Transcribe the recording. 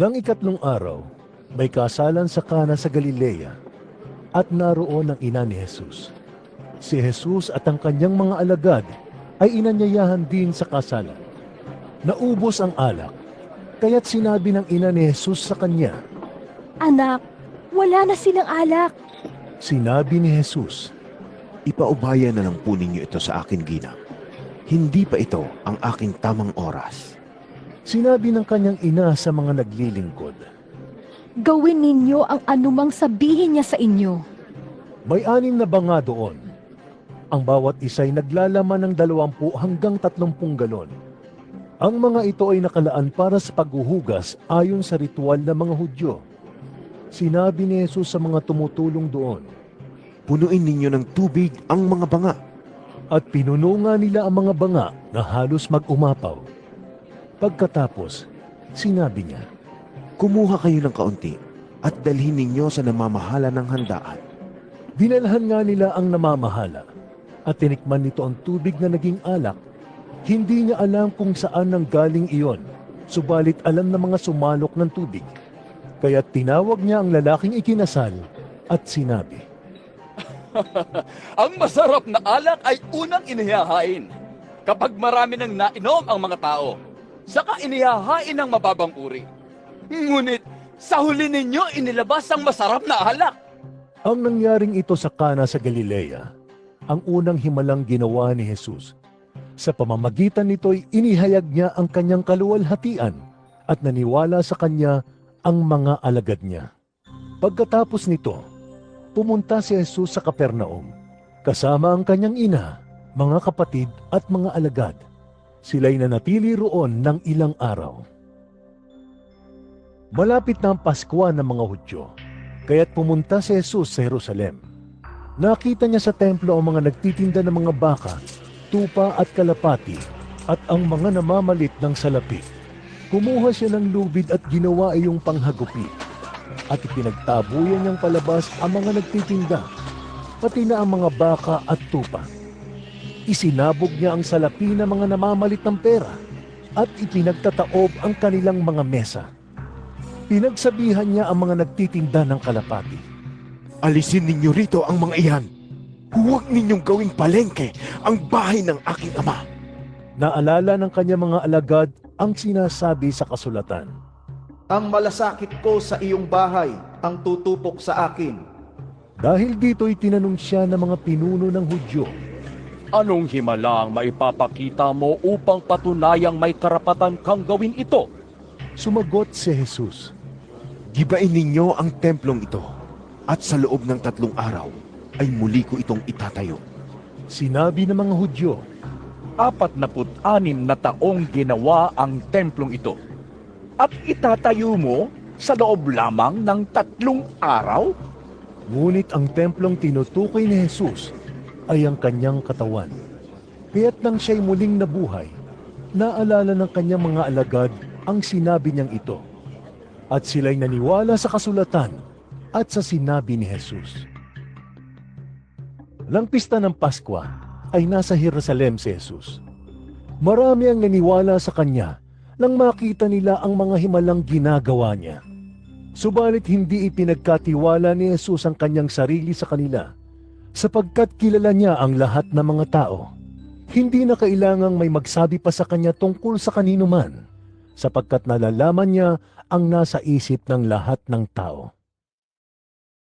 Nang ikatlong araw, may kasalan sa Kana sa Galilea at naroon ang ina ni Jesus. Si Jesus at ang kanyang mga alagad ay inanyayahan din sa kasalan. Naubos ang alak, kaya't sinabi ng ina ni Jesus sa kanya, Anak, wala na silang alak. Sinabi ni Jesus, Ipaubaya na lang po ninyo ito sa akin, Gina. Hindi pa ito ang aking tamang oras. Sinabi ng kanyang ina sa mga naglilingkod, Gawin ninyo ang anumang sabihin niya sa inyo. May anim na banga doon. Ang bawat isa ay naglalaman ng dalawampu hanggang tatlumpung galon. Ang mga ito ay nakalaan para sa paghuhugas ayon sa ritual ng mga Hudyo. Sinabi ni Jesus sa mga tumutulong doon, Punuin ninyo ng tubig ang mga banga. at pinuno nga nila ang mga banga na halos mag-umapaw. Pagkatapos, sinabi niya, Kumuha kayo ng kaunti at dalhin ninyo sa namamahala ng handaan. Dinalhan nga nila ang namamahala at tinikman nito ang tubig na naging alak. Hindi niya alam kung saan nang galing iyon, subalit alam ng mga sumalok ng tubig. Kaya tinawag niya ang lalaking ikinasal at sinabi, Ang masarap na alak ay unang inihahain kapag marami nang nainom ang mga tao. Saka inihahain ng mababang uri. Ngunit sa huli ninyo inilabas ang masarap na alak. Ang nangyaring ito sa Kana sa Galilea, ang unang himalang ginawa ni Jesus. Sa pamamagitan nito'y inihayag niya ang kanyang kaluwalhatian at naniwala sa kanya ang mga alagad niya. Pagkatapos nito, pumunta si Jesus sa Kapernaum, kasama ang kanyang ina, mga kapatid at mga alagad. Sila'y nanatili roon ng ilang araw. Malapit na ang Paskwa ng mga Hudyo, kaya't pumunta si Jesus sa Jerusalem. Nakita niya sa templo ang mga nagtitinda ng mga baka, tupa at kalapati, at ang mga namamalit ng salapi. Kumuha siya ng lubid at ginawa iyong panghagupit. At ipinagtabuyan niyang palabas ang mga nagtitinda, pati na ang mga baka at tupa. Isinabog niya ang salapi ng mga namamalit ng pera at ipinagtataob ang kanilang mga mesa. Pinagsabihan niya ang mga nagtitinda ng kalapati. Alisin ninyo rito ang mga iyan. Huwag ninyong gawing palengke ang bahay ng aking ama. Naalala ng kanya mga alagad ang sinasabi sa kasulatan. Ang malasakit ko sa iyong bahay ang tutupok sa akin. Dahil dito'y tinanong siya ng mga pinuno ng Hudyo. Anong himala ang maipapakita mo upang patunayang may karapatan kang gawin ito? Sumagot si Jesus. Gibain ninyo ang templong ito at sa loob ng tatlong araw ay muli ko itong itatayo. Sinabi ng mga Hudyo, apat na anim na taong ginawa ang templong ito. At itatayo mo sa loob lamang ng tatlong araw? ngunit ang templong tinutukoy ni Jesus ay ang kanyang katawan. Kaya't nang siya'y muling nabuhay, naalala ng kanyang mga alagad ang sinabi niyang ito. At sila'y naniwala sa kasulatan at sa sinabi ni Jesus. Lang pista ng Paskwa ay nasa Jerusalem si Jesus. Marami ang naniwala sa kanya nang makita nila ang mga himalang ginagawa niya. Subalit hindi ipinagkatiwala ni Jesus ang kanyang sarili sa kanila sapagkat kilala niya ang lahat ng mga tao. Hindi na kailangang may magsabi pa sa kanya tungkol sa kanino man sapagkat nalalaman niya ang nasa isip ng lahat ng tao.